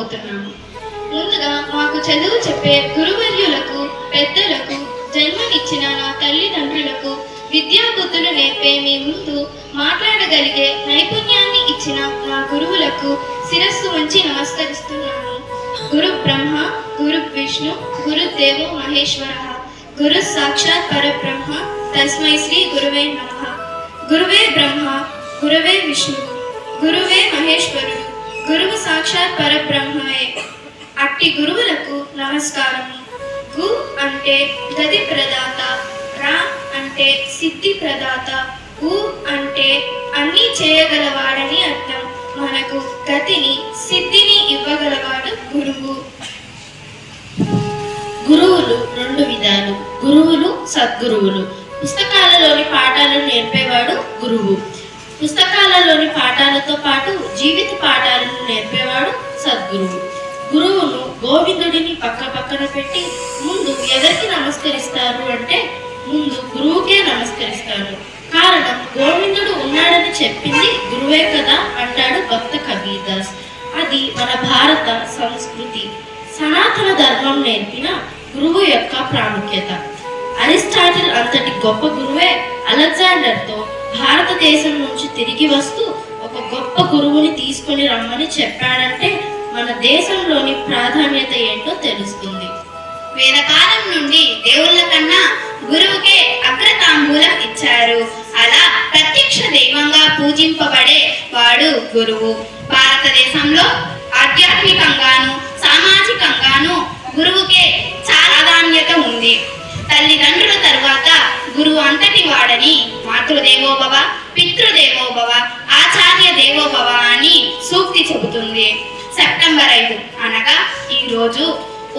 తెలియజేస్తున్నాము ముందుగా మాకు చదువు చెప్పే గురువర్యులకు పెద్దలకు జన్మనిచ్చిన నా తల్లిదండ్రులకు విద్యాబుద్ధులు నేర్పే మీ ముందు మాట్లాడగలిగే నైపుణ్యాన్ని ఇచ్చిన నా గురువులకు శిరస్సు ఉంచి నమస్కరిస్తున్నాను. గురు బ్రహ్మ గురు విష్ణు గురుదేవో మహేశ్వర గురు సాక్షాత్ పరబ్రహ్మ తస్మై శ్రీ గురువే నమ. గురువే బ్రహ్మ గురువే విష్ణు గురువే మహేశ్వరుడు. గురువు సాక్షాత్ పరబ్రహ్మయే అట్టి గురువులకు నమస్కారము గు అంటే గది ప్రదాత రా అంటే సిద్ధి ప్రదాత ఉ అంటే అన్నీ చేయగలవాడని అర్థం. మనకు గతిని సిద్ధిని ఇవ్వగలవాడు గురువు. గురువులు రెండు విధాలు. గురువులు సద్గురువులు. పుస్తకాలలోని పాఠాలను నేర్పేవాడు గురువు. పుస్తకాలలోని పాఠాలతో పాటు జీవిత పాఠాలను నేర్పేవాడు సద్గురువు. గురువును గోవిందుడిని పక్క పక్కన పెట్టి ముందు ఎవరికి నమస్కరిస్తారు అంటే ముందు గురువుకే నమస్కరిస్తారు. కారణం గోవిందుడు ఉన్నాడని చెప్పింది గురువే కదా అంటాడు భక్త కబీర్దాస్. అది మన భారత సంస్కృతి. సనాతన ధర్మం నేర్పిన గురువు యొక్క ప్రాముఖ్యత. అరిస్టాటిల్ అంతటి గొప్ప గురువే అలెగ్జాండర్తో దేశం నుంచి తిరిగి వస్తూ ఒక గొప్ప గురువుని తీసుకొని రమ్మని చెప్పాడంటే మన దేశంలోని ప్రాధాన్యత ఏంటో తెలుస్తుంది. వేదకాలం నుండి దేవుళ్ళ కన్నా గురువుకే అగ్రతాంబూలం ఇచ్చారు. అలా ప్రత్యక్ష దైవంగా పూజింపబడే వాడు గురువు. భారతదేశంలో ఆధ్యాత్మికంగాను సామాజికంగాను గురువుకే ప్రాధాన్యత ఉంది. తల్లిదండ్రుల తర్వాత గురువు అంతటి వాడని మాతృదేవోభవ పితృదేవోభవ ఆచార్య దేవోభవ అని సూక్తి చెబుతుంది. సెప్టెంబర్ ఐదు. అనగా ఈ రోజు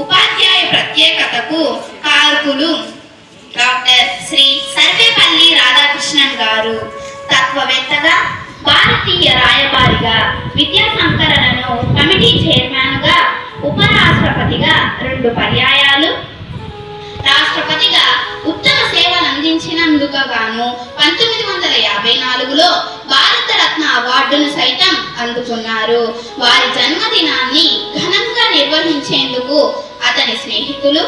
ఉపాధ్యాయ ప్రత్యేకతకు కారకులు డాక్టర్ శ్రీ సర్వేపల్లి రాధాకృష్ణన్ గారు తత్వవేత్తగా భారతీయ రాయబారిగా విద్యా సంకరణను కమిటీ చైర్మన్గా ఉపరాష్ట్రపతిగా రెండు పర్యాయాలు రాష్ట్రపతిగా ఉత్తమ సేవలు అందించినందుకు గాను యాభై భారత భారతరత్న అవార్డును సైతం అందుకున్నారు. వారి జన్మదినాన్ని ఘనంగా నిర్వహించేందుకు అతని స్నేహితులు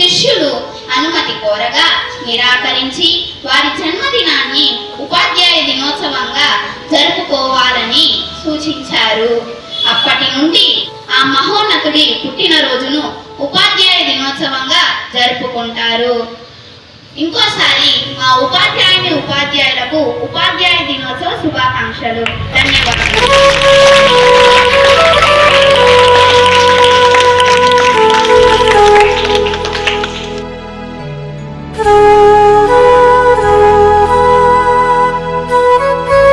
శిష్యులు అనుమతి కోరగా నిరాకరించి వారి జన్మదినాన్ని ఉపాధ్యాయ దినోత్సవంగా జరుపుకోవాలని సూచించారు. అప్పటి నుండి ఆ మహోన్నతుడి పుట్టినరోజును ఉపాధ్యాయ దినోత్సవంగా జరుపుకుంటారు. ఇంకోసారి మా ఉపాధ్యాయుని ఉపాధ్యాయులకు ఉపాధ్యాయ దినోత్సవ శుభాకాంక్షలు. ధన్యవాదాలు.